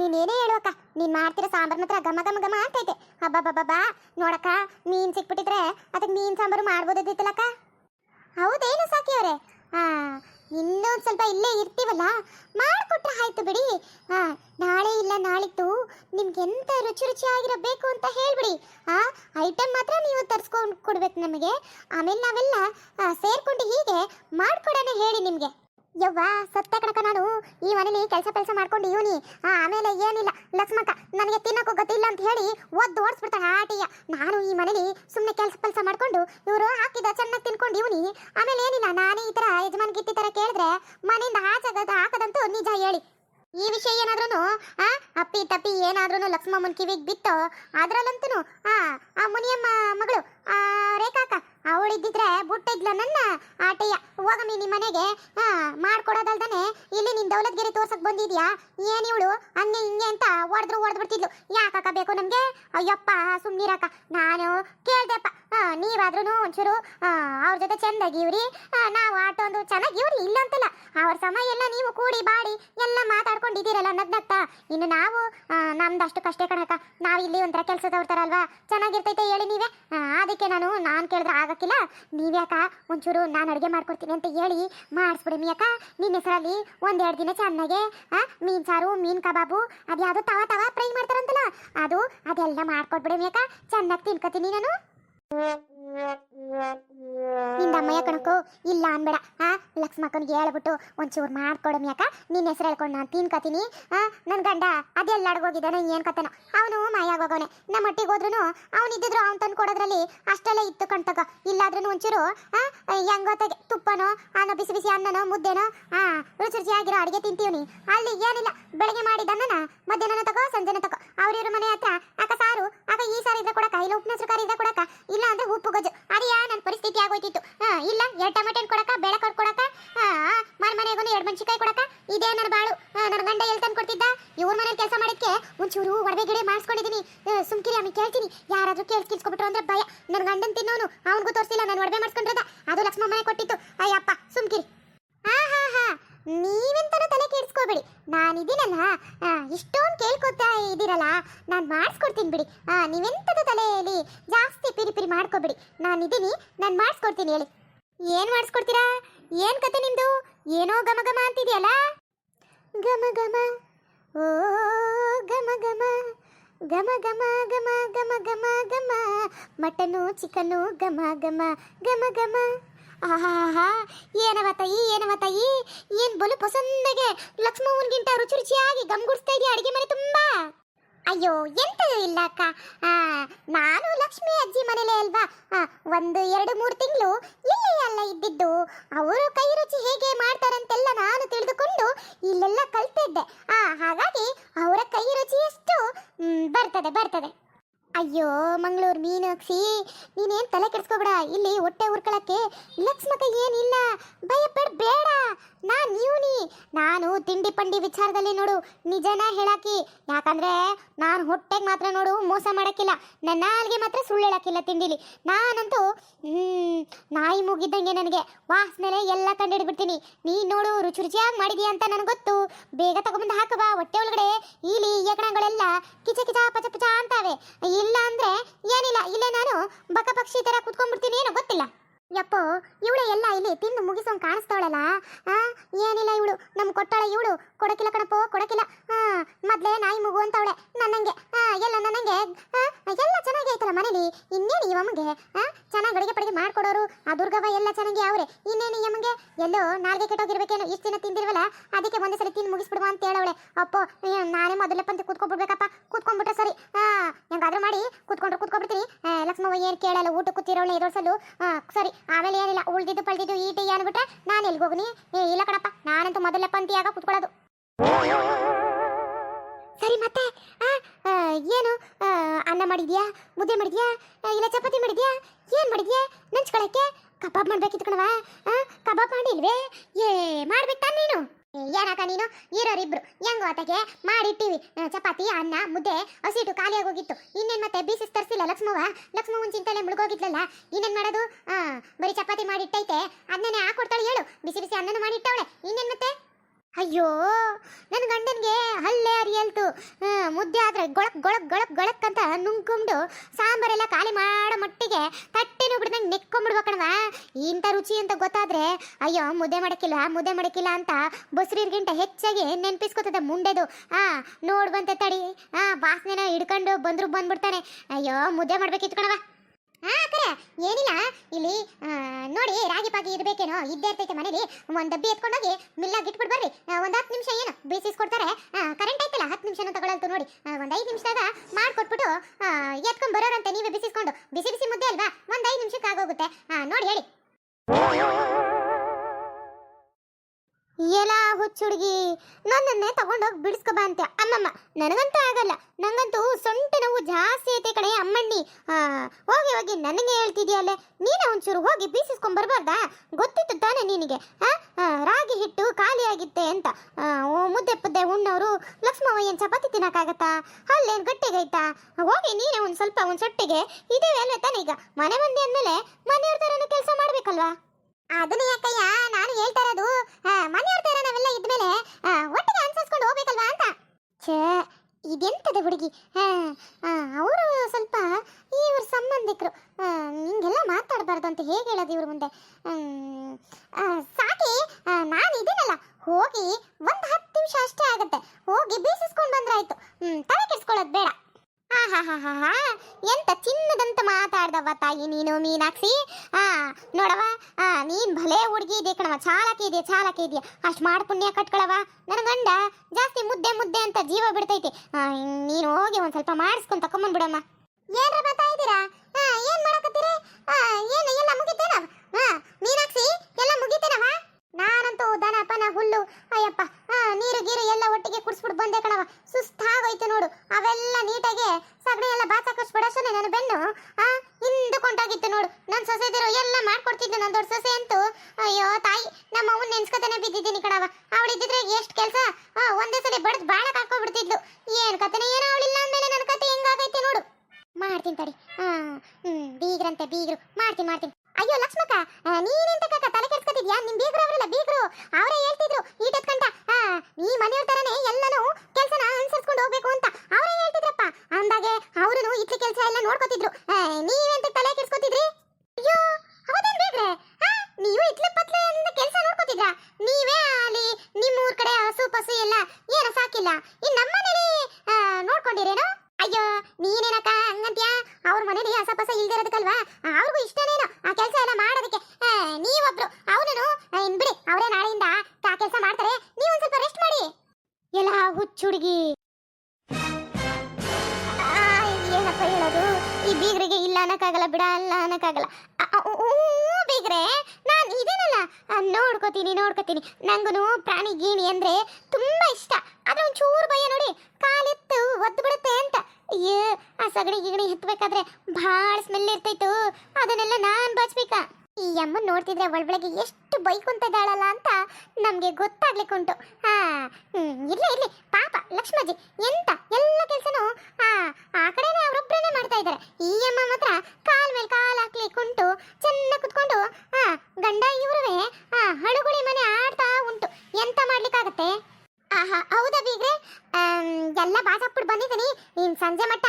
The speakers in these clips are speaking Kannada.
ನೀನೇನೇ ಹೇಳುವಕ್ಕ? ನೀನ್ ಮಾಡ್ತಿರೋ ಸಾಂಬಾರ್ ಮಾತ್ರ ಘಮ ಘಮ ಘಮ ಅಂತೈತೆ. ಹಬ್ಬಬ್ಬಬ್ಬಾ ನೋಡಕ್ಕ, ಮೀನ್ ಸಿಕ್ಬಿಟ್ಟಿದ್ರೆ ಅದಕ್ಕೆ ಮೀನ್ ಸಾಂಬಾರು ಮಾಡ್ಬೋದಿತ್ತಲಕ್ಕ ಹೌದೇನು ಸಾಕಿಯವ್ರೆ ಹಾ ಇನ್ನೊಂದ್ ಸ್ವಲ್ಪ ಇಲ್ಲೇ ಇರ್ತೀವಲ್ಲ? ಮಾಡ್ಕೊಟ್ರೆ ಆಯ್ತು ಬಿಡಿ. ಹಾ ನಾಳೆ ಇಲ್ಲ ನಾಳಿತ್ತು ನಿಮ್ಗೆ ಎಂತ ರುಚಿ ರುಚಿಯಾಗಿರೋ ಬೇಕು ಅಂತ ಹೇಳ್ಬಿಡಿ. ಆ ಐಟಮ್ ಮಾತ್ರ ನೀವು ತರಿಸ್ಕೊಂಡು ಕೊಡ್ಬೇಕು ನಮಗೆ. ಆಮೇಲೆ ನಾವೆಲ್ಲ ಸೇರ್ಕೊಂಡು ಹೀಗೆ ಮಾಡ್ಕೊಡೋಣ ಹೇಳಿ ನಿಮ್ಗೆ. ಯವ್ವ, ಸತ್ತ ಕಣಕ ನಾನು. ಈ ಮನೇಲಿ ಕೆಲಸ ಕೆಲಸ ಮಾಡ್ಕೊಂಡು ಇವನಿ. ಆಮೇಲೆ ಏನಿಲ್ಲ. ಲಕ್ಷ್ಮಕ್ಕ, ನನಗೆ ತಿನ್ನಕ್ಕೂ ಗೊತ್ತಿಲ್ಲ ಅಂತ ಹೇಳಿ ಒದ್ದು ಓಡಿಸ್ಬಿಡ್ತಾನೆ ಆಟಿಯ. ನಾನು ಈ ಮನೇಲಿ ಸುಮ್ಮನೆ ಕೆಲಸ ಕೆಲಸ ಮಾಡ್ಕೊಂಡು ಇವರು ಹಾಕಿದ ಚೆನ್ನಾಗಿ ತಿನ್ಕೊಂಡು ಇವನಿ. ಆಮೇಲೆ ಏನಿಲ್ಲ, ನಾನೇ ಈ ತರ ಯಜಮಾನ್ ಗಿತ್ತಿ ತರ ಕೇಳಿದ್ರೆ ಮನೆಯಿಂದ ಆಚೆ ಹಾಕದಂತೂ ನಿಜ ಹೇಳಿ. ಈ ವಿಷಯ ಏನಾದ್ರೂ ಅಪ್ಪಿ ತಪ್ಪಿ ಏನಾದ್ರೂ ಲಕ್ಷ್ಮಮ್ಮನ ಕಿವಿಗೆ ಬಿತ್ತು ಅದ್ರಲ್ಲಂತೂ ಆ ಮುನಿಯಮ್ಮ ಮಗಳು, ಆ ರೇಖಾಕ ಅವಳಿದ್ದಿದ್ರೆ ಬುಟ್ಟಿದ್ಲ ನನ್ನ ಆಟಯ್ಯ ಹೋಗಮ್ಮಿ ನಿಮ್ಮ ಮನೆಗೆ. ಆ ಮಾಡ್ಕೊಡೋದಲ್ದಾನೆ. ಇಲ್ಲಿ ನಿನ್ ದೌಲತ್ಗಿರಿ ತೋರ್ಸಕ್ ಬಂದಿದ್ಯಾ? ಏನ್ ಇವಳು? ಹಂಗೆ ಹಿಂಗೆ ಅಂತ ಹೊಡೆದ್ರು ಹೊಡೆದ್ ಬಿಡ್ತಿದ್ಲು. ಯಾಕಕ್ಕ ಬೇಕು ನಮ್ಗೆ? ಅಯ್ಯಪ್ಪ, ಸುಮ್ನಿರಕ್ಕ. ನಾನು ಕೇಳ್ದೆಪ್ಪ. ನೀವಾದ್ರೂ ಒಂಚೂರು ಅವ್ರ ಜೊತೆ ಚೆಂದಾಗಿ ಇವ್ರಿ ನಾವು ಆಟ ಒಂದು ಚೆನ್ನಾಗಿ ಇವ್ರಿ ಇಲ್ಲ ಅಂತಲ್ಲ ಅವ್ರ ಸಮಯ ಎಲ್ಲ ನೀವು ಕೂಡಿ ಬಾಡಿ ಎಲ್ಲ ಮಾತಾಡ್ಕೊಂಡಿದ್ದೀರಲ್ಲ ನಗ್ನಗ್ತಾ. ಇನ್ನು ನಾವು ನಮ್ದಷ್ಟು ಕಷ್ಟ ಕಣಕ್ಕ. ನಾವು ಇಲ್ಲಿ ಒಂಥರ ಕೆಲಸದವ್ರ ಥರ ಅಲ್ವಾ? ಚೆನ್ನಾಗಿರ್ತೈತೆ ಹೇಳಿ ನೀವೇ. ಅದಕ್ಕೆ ನಾನು ನಾನು ಕೇಳಿದ್ರೆ ಆಗಕ್ಕಿಲ್ಲ. ನೀವ್ಯಾಕ? ಒಂಚೂರು ನಾನು ಅಡುಗೆ ಮಾಡ್ಕೊಡ್ತೀನಿ ಅಂತ ಹೇಳಿ ಮಾಡಿಸ್ಬಿಡಿ ಮಿಯಕ್ಕ. ನಿನ್ನ ಹೆಸರಲ್ಲಿ ಒಂದೆರಡು ದಿನ ಚೆನ್ನಾಗೆ ಮೀನ್ ಸಾರು, ಮೀನ್ ಕಬಾಬು, ಅದ್ಯಾವುದು ತವ ತವ ಫ್ರೈ ಮಾಡ್ತಾರಂತಲ್ಲ, ಅದು ಅದೆಲ್ಲ ಮಾಡ್ಕೊಟ್ಬಿಡಿ ಮಿಯಕ್ಕ. ಚೆನ್ನಾಗಿ ತಿನ್ಕೋತೀನಿ ನಾನು. ನಿಂದ ಅಮ್ಮಯ್ಯ ಕಣಕೋ ಇಲ್ಲ ಅನ್ಬೇಡ. ಆ ಲಕ್ಷ್ಮಕ್ಕನಿಗೆ ಹೇಳ್ಬಿಟ್ಟು ಒಂಚೂರು ಮಾಡ್ಕೊಡ ಮ್ಯಾಕ ನಿನ್ನ ಹೆಸರು ಹೇಳ್ಕೊಂಡು ನಾನು ತಿನ್ಕತೀನಿ. ಆ ನನ್ನ ಗಂಡ ಅದೆಲ್ಲ ಅಡ್ಗೋಗಿದ್ದಾನೆ ಏನು ಕತನ ಅವನು ಮಾಯಾಗೋಗವನೆ ನಮ್ಮ ಒಟ್ಟಿಗೆ ಹೋದ್ರು ಅವನಿದ್ದಿದ್ರು ಅವ್ನು ತಂದು ಕೊಡೋದ್ರಲ್ಲಿ ಅಷ್ಟೆಲ್ಲ ಇತ್ತು ಕಣ್ತಕ. ಇಲ್ಲಾದ್ರೂ ಒಂಚೂರು, ಆ ಹೆಂಗೊತ್ತಾಗೆ ತುಪ್ಪನೋ, ಅನ್ನೋ ಬಿಸಿ ಬಿಸಿ ಅನ್ನನೋ, ಮುದ್ದೆನೋ, ಆ, ರುಚಿ ರುಚಿಯಾಗಿರೋ ಅಡುಗೆ ತಿಂತೀವಿ ಅಲ್ಲಿ ಏನಿಲ್ಲ, ಬೆಳಗ್ಗೆ ಮಾಡಿದ ಅನ್ನನ ಮಧ್ಯಾಹ್ನ ತಗೋ ಸಂಜೆನ ತಗೋ ಅವ್ರಿವ್ರ ಮನೆ ಹತ್ರ ಅಕ್ಕ ಈ ಸಾರು ಇದ್ರೆ ಕೊಡಕ ಇಲ್ಲ ಉಪ್ಪಿನ ಹೆಸರು ಇದ್ರೆ ಕೊಡಕ ಇಲ್ಲ ಅಂದ್ರೆ ಉಪ್ಪು ಗೊಜ್ಜು. ಅದ್ಯಾ ನನ್ನ ಪರಿಸ್ಥಿತಿ ಆಗೋಯ್ತಿತ್ತು. ಇಲ್ಲ, ಎರಡು ಟೊಮೆಟೊ ಕೊಡಕ ಬೇಳೆ ಕೊಡ್ ಕೊಡಕ ಮನೆ ಮನೆಗೂ ಎರಡು ಮೆಣಸಿಕಾಯಿ ಕೊಡಕ ಇದೇ ನನ್ನ ಬಾಳು. ನನ್ನ ಗಂಡ ಎಲ್ಲಿ ತಂದು ಕೊಡ್ತಿದ್ದ? ಇವ್ರ ಮನೇಲಿ ಕೆಲಸ ಮಾಡಿದ್ಕೆ ಒಂಚೂರು ಒಡವೆ ಗಿಡ ಮಾಡಿಸ್ಕೊಂಡಿದ್ದೀನಿ ಸುಮ್ಕಿರಿ ಆಮೇಲೆ ಕೇಳ್ತೀನಿ. ಯಾರಾದರೂ ಕೇಳಿ ಕಿಲ್ಸ್ಕೊಬಿಟ್ರು ಅಂದ್ರೆ ಭಯ. ನನ್ನ ಗಂಡನ್ ತಿನ್ನೋನು, ಅವನಿಗೂ ತೋರಿಸಿಲ್ಲ, ನಾನು ಒಡವೆ ಮಾಡಿಸ್ಕೊಂಡ್ರದ. ಅದು ಲಕ್ಷ್ಮಮ್ಮನೆ ಮನೆ ಕೊಟ್ಟಿತ್ತು ಅಯ್ಯಪ್ಪ ಸುಮ್ಕಿರಿ ಹಾ ಹಾ ಹಾ ನೀವೆಂತನೂ ತಲೆ ಕೆಡಿಸ್ಕೋಬೇಡಿ ನಾನಿದ್ದೀನಲ್ಲ ಆ, ಇಷ್ಟೊಂದು ಕೇಳ್ಕೊತಾ ಇದ್ದೀರಲ್ಲ ನಾನು ಮಾಡಿಸ್ಕೊಡ್ತೀನಿ ಬಿಡಿ. ನೀವೆಂಥದ್ದು ತಲೆಯಲ್ಲಿ ಜಾಸ್ತಿ ಪಿರಿ ಪಿರಿ ನಾನು ನಾನಿದ್ದೀನಿ ನಾನು ಮಾಡಿಸ್ಕೊಡ್ತೀನಿ ಹೇಳಿ. ಏನು ಮಾಡಿಸ್ಕೊಡ್ತೀರಾ? ಏನು ಕತೆ ನಿಮ್ಮದು ಏನೋ ಘಮ ಘಮ ಅಂತಿದೆಯಲ್ಲ? ಘಮ ಘಮ ಓ ಘಮ ಘಮ ಘಮ ಘಮ ಘಮ ಘಮ ಘಮ ಘಮ ಮಟನು ಚಿಕನು ಘಮ ಘಮ ಘಮ ಘಮ. ಆಹಾ ಏನವ ತಾಯಿ ಏನವ ತಾಯಿ ಏನ್ ಬಲು ಪಸಂದಗೆ ಲಕ್ಷ್ಮವ್ವನ್ಗಿಂತ ರುಚಿ ರುಚಿಯಾಗಿ ಗಮ್ಗುಡ್ಸ್ತಾ ಇದೆಯಾ ಅಡಿಗೆ ಮನೆ ತುಂಬಾ? ಅಯ್ಯೋ ಎಂತ ಇಲ್ಲ ಅಕ್ಕ. ನಾನು ಲಕ್ಷ್ಮಿ ಅಜ್ಜಿ ಮನೇಲೇ ಅಲ್ವಾ? ಒಂದು ಎರಡು ಮೂರು ತಿಂಗಳು ಇಲ್ಲೇ ಅಲ್ಲ ಇದ್ದಿದ್ದು. ಅವರು ಕೈ ರುಚಿ ಹೇಗೆ ಮಾಡ್ತಾರಂತೆಲ್ಲ ನಾನು ತಿಳಿದುಕೊಂಡು ಇಲ್ಲೆಲ್ಲ ಕಲ್ತಿದ್ದೆ. ಹಾಗಾಗಿ ಅವರ ಕೈ ರುಚಿ ಎಷ್ಟು? ಬರ್ತದೆ ಬರ್ತದೆ. ಅಯ್ಯೋ, ಮಂಗಳೂರು ಮೀನಾಕ್ಷಿ, ನೀನೇನ್ ತಲೆ ಕೆಡಿಸ್ಕೋಬೇಡ. ಇಲ್ಲಿ ಹೊಟ್ಟೆ ಉರ್ಕೊಳಕ್ಕೆ ಲಕ್ಷ್ಮಕ ಏನಿಲ್ಲ. ಭಯಪಡ್ ಬೇಡ ನಾನ್ ಇವನಿ. ನಾನು ತಿಂಡಿ ಪಂಡಿ ವಿಚಾರದಲ್ಲಿ ನೋಡು, ನಿಜನ ಹೇಳಾಕಿ. ಯಾಕಂದ್ರೆ ನಾನು ಹೊಟ್ಟೆಗೆ ಮಾತ್ರ ನೋಡು, ಮೋಸ ಮಾಡಕ್ಕಿಲ್ಲ. ನನ್ನ ಅಲ್ಲಿಗೆ ಮಾತ್ರ ಸುಳ್ಳು ಹೇಳಕ್ಕಿಲ್ಲ ತಿಂಡಿಲಿ. ನಾನಂತೂ, ಹ್ಮ್, ನಾಯಿ ಮುಗಿದಂಗೆ ನನಗೆ ವಾಸನೆಲೆ ಎಲ್ಲ ಕಂಡಿಡ್ಬಿಡ್ತೀನಿ ನೀ ನೋಡು ರುಚಿ ರುಚಿಯಾಗಿ ಮಾಡಿದೀಯ ಅಂತ ನನಗೆ ಗೊತ್ತು. ಬೇಗ ತಗೊಂಬಂದು ಹಾಕಬಾ ಹೊಟ್ಟೆ ಒಳಗಡೆ ಇಲಿ ಯಕಣಗಳೆಲ್ಲ ಕಿಚ ಕಿಚ ಪಚ ಪಚ ಅಂತಾವೆ ಇಲ್ಲ ಅಂದ್ರೆ ಏನಿಲ್ಲ, ಇಲ್ಲೇ ನಾನು ಬಕ ಪಕ್ಷಿ ತರ ಕುತ್ಕೊಂಡ್ಬಿಡ್ತೀನಿ ಏನೋ ಗೊತ್ತಿಲ್ಲ. ಯಪ್ಪೋ, ಇವಳೆ ಎಲ್ಲ ಇಲ್ಲಿ ತಿಂದು ಮುಗಿಸೋಂಗ್ ಕಾಣಿಸ್ತಾವಳಲ್ಲ ಆ, ಏನಿಲ್ಲ ಇವಳು, ನಮ್ ಕೊಟ್ಟಾಳೆ ಇವಳು. ಕೊಡಕಿಲ್ಲ ಕಣಪ್ಪೋ, ಕೊಡಕಿಲ್ಲ. ಆ, ಮೊದ್ಲೇ ನಾಯಿ ಮಗು ಅಂತವಳೆ, ನನ್ನಂಗೆ. ಹಾ ಎಲ್ಲ ನನ್ನಂಗೆ. ಎಲ್ಲ ಚೆನ್ನಾಗಿ ಐತಲ್ಲ ಮನೇಲಿ? ಇನ್ನೇನು ಇವಮ್ಗೆ ಹಾ ಚೆನ್ನಾಗಿ ಅಡುಗೆ ಪಡಿಗೆ ಮಾಡ್ಕೊಡೋರು ಆ ದುರ್ಗವ್ವ ಎಲ್ಲ ಚೆನ್ನಾಗಿ ಅವ್ರೆ. ಇನ್ನೇನು ಯಮಗೆ ಎಲ್ಲೋ ನಾಲ್ಗೆ ಕೆಟ್ಟೋಗಿರ್ಬೇಕೇನೋ? ಇಷ್ಟು ದಿನ ತಿಂದಿರ್ವಲ್ಲ? ಅದಕ್ಕೆ ಒಂದೇ ಸಲ ತಿಂದು ಮುಗಿಸ್ಬಿಡುವ ಅಂತ ಹೇಳವಳೆ. ಅಪ್ಪ ನಾನೇ ಮೊದಲೇ ಪಂತಿ ಕೂತ್ಕೊಂಡ್ಬಿಡ್ಬೇಕಪ್ಪ. ಕೂತ್ಕೊಂಡ್ಬಿಟ್ರೆ ಸರಿ. ಹಾಂ, ಹೆಂಗಾದ್ರೂ ಮಾಡಿ. ಕೂತ್ಕೊಂಡ್ರೆ ಕೂತ್ಕೊಂಡ್ಬಿಡ್ತೀನಿ ಲಕ್ಷ್ಮವ್ವ ಏನು ಕೇಳಲ್ಲ ಊಟ ಕೂತಿರೋಳೆ ಎದುರ್ಸಲು ಸರಿ, ಆಮೇಲೆ ಏನಿಲ್ಲ. ಉಳ್ದಿದ್ದು ಪಳ್ದಿದ್ದು ಈಟಿ ಅನ್ಬಿಟ್ರೆ ನಾನು ಹೋಗಿನಿ ಇಲ್ಲ ಕಣಪ್ಪ. ನಾನಂತೂ ಮೊದಲೇ ಪಂತಿಯಾಗ ಕೂತ್ಕೊಳ್ಳೋದು. ಸರಿ, ಮತ್ತೆ ಏನು ಅನ್ನ ಮಾಡಿದ್ಯಾ, ಮುದ್ದೆ ಮಾಡಿದ್ಯಾ ಇಲ್ಲ ಚಪಾತಿ ಮಾಡಿದ್ಯಾ, ಏನ್ ಮಾಡಿದ್ಯಾ, ನಂಚ್ಕೊಳಕ್ಕೆ? ಕಬಾಬ್ ಮಾಡ್ಬೇಕಿತ್ತು ಕಣವಾ ಕಬಾಬ್ ಮಾಡಿಲ್ವೇ? ಏ, ಮಾಡ್ಬಿಟ್ಟ ನೀನು? ಏನಕ್ಕ ನೀನು? ಇರೋರಿಬ್ರು, ಹೆಂಗೋ ಆತಗೆ ಮಾಡಿಟ್ಟಿವಿ ಚಪಾತಿ, ಅನ್ನ, ಮುದ್ದೆ ಹಸಿಟ್ಟು ಖಾಲಿಯಾಗಿ ಹೋಗಿತ್ತು. ಇನ್ನೇನ್ ಮತ್ತೆ, ಬೀಸಿಸ್ ತರಿಸಿಲ್ಲ ಲಕ್ಷ್ಮವ್ವ? ಲಕ್ಷ್ಮವನ್ ಚಿಂತಲೆ ಮುಳುಗೋಗಿದ್ಲಲ್ಲ, ಇನ್ನೇನ್ ಮಾಡೋದು? ಬರೀ ಚಪಾತಿ ಮಾಡಿಟ್ಟೈತೆ, ಅದನ್ನೇ ಹಾಕೊಡ್ತಾಳೆ, ಹೇಳು. ಬಿಸಿ ಬಿಸಿ ಅನ್ನನ ಮಾಡಿಟ್ಟವಳೆ, ಇನ್ನೇನ್ ಅಯ್ಯೋ ನನ್ನ ಗಂಡನಿಗೆ ಹಲ್ಲೆ ಅರಿಯಲ್ತು ಮುದ್ದೆ ಆದ್ರೆ ಗೊಳಕ್ ಗೊಳಕ್ ಗೊಳಕ್ ಗೊಳಕ್ ಅಂತ ನುಂಗ್ಕೊಂಡು ಸಾಂಬಾರೆಲ್ಲ ಖಾಲಿ ಮಾಡೋ ಮಟ್ಟಿಗೆ ತಟ್ಟೆನೂ ಬಿಡ್ದಂಗೆ ನೆಕ್ಕೊಂಬಿಡ್ಬೇಕಣವ ಇಂಥ ರುಚಿ ಅಂತ ಗೊತ್ತಾದ್ರೆ, ಅಯ್ಯೋ, ಮುದ್ದೆ ಮಾಡಕ್ಕಿಲ್ಲ ಮುದ್ದೆ ಮಾಡಕ್ಕಿಲ್ಲ ಅಂತ ಬಸ್ರಿರ್ಗಿಂತ ಹೆಚ್ಚಾಗಿ ನೆನ್ಪಿಸ್ಕೊತದೆ ಮುಂಡೆದು. ಆ ನೋಡ್ಬಂತೆ ತಡಿ. ಆ, ವಾಸನೆನ ಹಿಡ್ಕೊಂಡು ಬಂದ್ರು ಬಂದ್ಬಿಡ್ತಾನೆ. ಅಯ್ಯೋ, ಮುದ್ದೆ ಮಾಡ್ಬೇಕಿತ್ತು ಕಣವ ಹಾ ಅಕ್ಕರೆ ಏನಿಲ್ಲ. ಇಲ್ಲಿ ನೋಡಿ, ರಾಗಿ ಪಾಗಿ ಇರ್ಬೇಕೇನೋ, ಇದ್ದೇ ಇರ್ತೈತೆ ಮನೇಲಿ. ಒಂದ್ ಡಬ್ಬಿ ಎತ್ಕೊಂಡೋಗಿ ಮಿಲ್ಲಾಗಿ ಇಟ್ಬಿಟ್ಟು ಬರ್ರಿ. ಒಂದ್ ಹತ್ತು ನಿಮಿಷ ಏನು ಬೇಯಿಸ್ಕೊಡ್ತಾರೆ ಕರೆಂಟ್ ಐತಲ್ಲ ಹತ್ತು ನಿಮಿಷನೂ ತಗೊಳಲ್ತು ನೋಡಿ. ಒಂದ್ ಐದು ನಿಮಿಷದಾಗ ಮಾಡ್ಕೊಟ್ಬಿಟ್ಟು ಎತ್ಕೊಂಡ್ ಬರೋರಂತೆ ನೀವೇ ಬಿಸಿಸ್ಕೊಂಡು ಬಿಸಿ ಬಿಸಿ ಮುದ್ದೆ ಅಲ್ವಾ? ಒಂದ್ ಐದು ನಿಮಿಷಕ್ಕೆ ಆಗೋಗುತ್ತೆ. ನೋಡಿ ಹೇಳಿ. ಎಲ್ಲ ಹುಚ್ಚುಡುಗಿ, ನನ್ನನ್ನೇ ತಗೊಂಡೋಗಿ ಬಿಡಿಸ್ಕೊ ಬಾ ಅಂತೆ. ಅಮ್ಮಮ್ಮ, ನನಗಂತೂ ಆಗಲ್ಲ. ನಂಗಂತೂ ಸೊಂಟ ನೋವು ಜಾಸ್ತಿ ಐತೆ ಕಣೆ, ಅಮ್ಮಣ್ಣಿ. ಹೋಗಿ ನನಗೆ ಹೇಳ್ತಿದ್ಯಲ್ಲೇ? ನೀನೇ ಒಂಚೂರು ಹೋಗಿ ಬೀಸಿಸ್ಕೊಂಡ್ ಬರ್ಬಾರ್ದಾ ಗೊತ್ತಿತ್ತು ತಾನೇ ನಿನಗೆ ರಾಗಿ ಹಿಟ್ಟು ಖಾಲಿ ಆಗಿತ್ತೆ ಓ, ಮುದ್ದೆ ಪುದ್ದೆ ಉಣ್ಣೋರು ಲಕ್ಷ್ಮವ್ವ ಏನು ಚಪಾತಿ ತಿನ್ನಕ್ಕಾಗತ್ತಾ? ಅಲ್ಲೇನು ಗಟ್ಟಿಗೈತಾ ಹೋಗಿ ನೀನೇ ಒಂದು ಸ್ವಲ್ಪ ಒಂದು ಸೊಟ್ಟಿಗೆ ಇದೇ ಅಲ್ವೇ ತಾನೇ ಈಗ? ಮನೆ ಮಂದಿ ಅಂದ್ಮೇಲೆ ಮನೆಯವ್ರ ಥರನೇ ಕೆಲಸ ಮಾಡ್ಬೇಕಲ್ವಾ? ಅದನ್ನ ಯಾಕಯ್ಯ ನಾನು ಹೇಳ್ತಾ ಇರೋದು ಮನೆಯವ್ರ ತರ ನಾವೆಲ್ಲ ಇದ್ಮೇಲೆ ಆ, ಒಟ್ಟಿಗೆ ಅನ್ಸರ್ಸ್ಕೊಂಡು ಹೋಗ್ಬೇಕಲ್ವಾ ಅಂತ ಛೇ ಇದೆಂತದ ಹುಡುಗಿ ಅವರು ಸ್ವಲ್ಪ ಇವ್ರ ಸಂಬಂಧಿಕರು ಆ, ಹಿಂಗೆಲ್ಲ ಮಾತಾಡಬಾರ್ದು ಅಂತ ಹೇಗೆ ಹೇಳೋದು ಇವ್ರ ಮುಂದೆ ಹ್ಮ್, ಆ, ಸಾಕಿ ನಾನು ಇದೀನಲ್ಲ ಹೋಗಿ ಒಂದು ಹತ್ತು ನಿಮಿಷ ಅಷ್ಟೇ ಆಗುತ್ತೆ. ಹೋಗಿ ಬೀಸಿಸ್ಕೊಂಡು ಬಂದ್ರಾಯ್ತು. ತಲೆ ಕೆಡ್ಸ್ಕೊಳ್ಳೋದು ಬೇಡ. ಆಹಾಹಾಹಾ, ಎಂತ ಚಿನ್ನದಂತ ಮಾತಾಡ್ದವ್ವ ತಾಯಿ ನೀನು ಮೀನಾಕ್ಷಿ? ಆ ನೋಡವ ಆ ನೀನ್ ಭಲೇ ಹುಡುಗಿ ಇದೆ ಕಣವ ಚಾಲಕ ಇದೆ ಚಾಲಕ ಇದೆಯಾ. ಅಷ್ಟ್ ಮಾಡ್ ಪುಣ್ಯ ಕಟ್ಕೊಳವ ನನ್ನ ಗಂಡ ಜಾಸ್ತಿ ಮುದ್ದೆ ಮುದ್ದೆ ಅಂತ ಜೀವ ಬಿಡ್ತೈತಿ. ನೀನು ಹೋಗಿ ಒಂದ್ ಸ್ವಲ್ಪ ಮಾಡಿಸ್ಕೊಂಡ್ ತಕೊಂಬಂದ್ಬಿಡಮ್ಮ ಏನ್ರ ಬರ್ತಾ ಇದೀರಾ ಏನ್ ಮಾಡಕತ್ತೀರಿ? ಏನು ಎಲ್ಲ ಮುಗಿತೇನ? ಹಾ ಮೀನಾಕ್ಷಿ ಎಲ್ಲ ಮುಗಿತೇನವ ನಾನಂತೂ ದನಪನ ಹುಲ್ಲು, ಅಯ್ಯಪ್ಪ ನೀರು, ಗೀರು ಎಲ್ಲ ಒಟ್ಟಿಗೆ ಕುಡಿಸ್ಬಿಟ್ಟು ಬಂದೆ ಕಣವ ಸುಸ್ತಾಗೋಯ್ತು ನೋಡು. ಅವೆಲ್ಲ ನೀಟಾಗಿ ಸಗಣಿ ಎಲ್ಲ ಬಾಚಾಕಿಸ್ಬಿಡೋಷ್ಟೇ ನನ್ನ ಬೆನ್ನು. ಹಿಂದಕೊಂಡೋಗಿತ್ತು ನೋಡು. ನನ್ನ ಸೊಸೆದಿರು ಎಲ್ಲ ಮಾಡ್ಕೊಡ್ತಿದ್ದು ನನ್ನ ದೊಡ್ಡ ಸೊಸೆ ಅಂತೂ. ಅಯ್ಯೋ, ತಾಯಿ, ನಮ್ಮ ಅವ್ನ ನೆನ್ಸ್ಕೊತಾನೆ ಬಿದ್ದಿದ್ದೀನಿ ಕಣವ ಅವಳಿದ್ದಿದ್ರೆ ಎಷ್ಟು ಕೆಲಸ? ಒಂದೇ ಸಲ ಬಡ್ದು ಬಾಳ ಹಾಕೋಬಿಡ್ತಿದ್ಲು ಏನ್ ಕತೆನೆ ಏನೋ ಅವಳಿಲ್ಲ ಅಂದಮೇಲೆ ನನ್ನ ಕತೆ ಹೆಂಗಾಗೈತೆ ನೋಡು. ಮಾಡ್ತೀನಿ ತಡಿ. ಹಾ ಹ್ಮ್, ಬೀಗ್ರಂತೆ, ಬೀಗ್ರು. ಮಾಡ್ತೀನಿ ಮಾಡ್ತೀನಿ. ನೀನೆಂತ ಕಾಕ ತಲೆ ಕೆಡ್ಸ್ಕೊತಿದ್ಯಾ? ನಿಮ್ ಬೀಗ್ರು ಅವರಲ್ಲ, ಬೀಗ್ರು. ಅವರೇ ಹೇಳ್ತಿದ್ರು ಈಟತ್ಕಂಟ ಆ ಈ ಮನೆಯವ್ರ ತರನೇ ಎಲ್ಲನೂ ಕೆಲಸನ ಅನುಸರಿಸ್ಕೊಂಡು ಹೋಗ್ಬೇಕು ಅಂತ. ಅವರೇ ಹೇಳ್ತಿದ್ರಪ್ಪ. ಅಂದಾಗೆ ಅವರು ಇಟ್ಲಿ ಕೆಲಸ ಎಲ್ಲ ನೋಡ್ಕೊತಿದ್ರು. ನೀವೆಂತ ತಲೆ ಕೆಡ್ಸ್ಕೊತಿದ್ರಿ? ಅಯ್ಯೋ, ಹೌದೇನ್ ಬೇಗ್ರೆ? ನೀವು ಇಟ್ಲಿ ಪತ್ಲೆ ಕೆಲಸ ನೋಡ್ಕೊತಿದ್ರ? ನೀವೇ ಅಲ್ಲಿ ನಿಮ್ಮ ಊರ್ ಕಡೆ ಹಸು ಪಸು ಎಲ್ಲ ಏನ ಸಾಕಿಲ್ಲ. ಇನ್ ನಮ್ಮ ಮನೇಲಿ ನೋಡ್ಕೊಂಡಿರೇನೋ? ಅಯ್ಯೋ, ನೀನೇನಕ್ಕ ಹಂಗಂತ್ಯಾ? ಅವ್ರ ಮನೇಲಿ ಹಸ ಪಸ ಇಲ್ದಿರೋದಕ್ಕಲ್ವಾ ಅವ್ರಿಗೂ ಇಷ್ಟನೇನು ಆ ಕೆಲಸ ಎಲ್ಲ ಮಾಡೋದಕ್ಕೆ ನೋಡ್ಕೋತೀನಿ ನೋಡ್ಕೋತೀನಿ. ನಂಗೂ ಪ್ರಾಣಿ ಗೀಣಿ ಅಂದ್ರೆ ತುಂಬಾ ಇಷ್ಟ. ಆದ್ರೆ ಒಂಚೂರು ಭಯ ನೋಡಿ ಕಾಲೆತ್ತು ಒದ್ದು ಬಿಡುತ್ತೆ ಅಂತ. ಅಯ್ಯೋ, ಆ ಸಗಣಿ ಗಿಗಣಿ ಎತ್ತಬೇಕಾದ್ರೆ ಭಾಳ ಸ್ಮೆಲ್ ಇರ್ತೈತು. ಅದನ್ನೆಲ್ಲ ನಾನ್ ಬಚ್ಬೇಕಾ? ಈ ಅಮ್ಮ ನೋಡ್ತಿದ್ರೆ ಒಳಗೆ ಎಷ್ಟು ಬೈಕೊಂತ ಇದ್ದಾಳಲ್ಲ ಅಂತ ನಮ್ಗೆ ಗೊತ್ತಾಗ್ಲಿಕ್ಕೆ ಉಂಟು ಹಾ ಇರ್ಲಿ ಇರ್ಲಿ. ಪಾಪ ಲಕ್ಷ್ಮಜಿ ಎಂತ? ಎಲ್ಲ ಕೆಲಸನೂ, ಆ ಕಡೆನೇ ಅವರೊಬ್ಬರೇ ಮಾಡ್ತಾ ಇದ್ದಾರೆ. ಈ ಅಮ್ಮ ಮಾತ್ರ ಕಾಲ್ ಮೇಲೆ ಕಾಲ್ ಹಾಕ್ಲಿಕ್ಕುಂಟು. ಚೆನ್ನಾಗಿ ಕುತ್ಕೊಂಡು ಹಾ ಗಂಡ, ಇವರುವೆ ಹಾ ಹಳುಗುಳಿ ಮನೆ ಆಡ್ತಾ ಉಂಟು. ಎಂತ ಮಾಡ್ಲಿಕ್ಕಾಗತ್ತೆ? ಹೌದಾ ಬೀಗ್ರೆ? ಎಲ್ಲ ಬಾಜಾಕ್ಬಿಟ್ಟು ಬಂದಿದ್ದೀನಿ ನೀನು ಸಂಜೆ ಮಟ್ಟ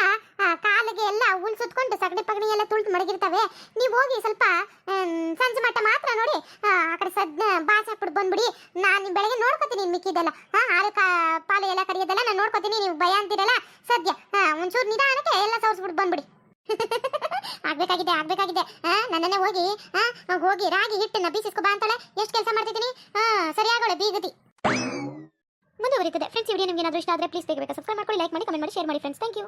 ಕಾಲಿಗೆ ಎಲ್ಲ ಹುಲ್ ಸುತ್ಕೊಂಡು ಸಗಣಿ ಪಗಣಿ ಎಲ್ಲ ತುಳ್ತು ಮಡಗಿರ್ತವೆ. ನೀವು ಹೋಗಿ ಸ್ವಲ್ಪ ಸಂಜೆ ಮಟ್ಟ ಮಾತ್ರ ನೋಡಿ, ಆ ಕಡೆ ಸದ್ ಬಾಚ್ ಹಾಕ್ಬಿಟ್ಟು ಬಂದ್ಬಿಡಿ. ನಾನು ಬೆಳಗ್ಗೆ ನೋಡ್ಕೊತೀನಿ ಮಿಕ್ಕಿದೆಲ್ಲ. ಹಾ ಹಾಲು ಕಾ, ಪಾಲು ಎಲ್ಲ ಕರಿಯೋದೆಲ್ಲ ನಾನು ನೋಡ್ಕೊತೀನಿ, ನೀವು ಭಯ ಅಂತೀರಲ್ಲ? ಸದ್ಯ ಒಂಚೂರು ನಿಧಾನಕ್ಕೆ ಎಲ್ಲ ಸವರ್ಸ್ಬಿಟ್ಟು ಬಂದ್ಬಿಡಿ. ಆಗ್ಬೇಕಾಗಿದೆ ಆಗ್ಬೇಕಾಗಿದೆ. ನನ್ನನ್ನೇ ಹೋಗಿ ಹೋಗಿ ರಾಗಿ ಹಿಟ್ಟನ್ನ ಬೀಸಿಸ್ಕೊ ಬಾ ಅಂತಾಳೆ. ಎಷ್ಟು ಕೆಲಸ ಮಾಡ್ತಿದ್ದೀನಿ? ಸರಿಯಾಗೋಳೆ ಬೀಗತಿ ಮುಂದುವರಿತದೆ ಫ್ರೆಂಡ್ಸ್ ವಿಡಿಯೋ ನಿಮಗೆ ಏನಾದರೂ ಇಷ್ಟ ಆದರೆ ಪ್ಲೀಸ್ ಬೇಗ ಸಬ್ಸ್ಕ್ರೈಬ್ ಮಾಡಿ ಲೈಕ್ ಮಾಡಿ ಕಮೆಂಟ್ ಮಾಡಿ ಶೇರ್ ಮಾಡಿ ಫ್ರೆಂಡ್ಸ್ ಥ್ಯಾಂಕ್ ಯು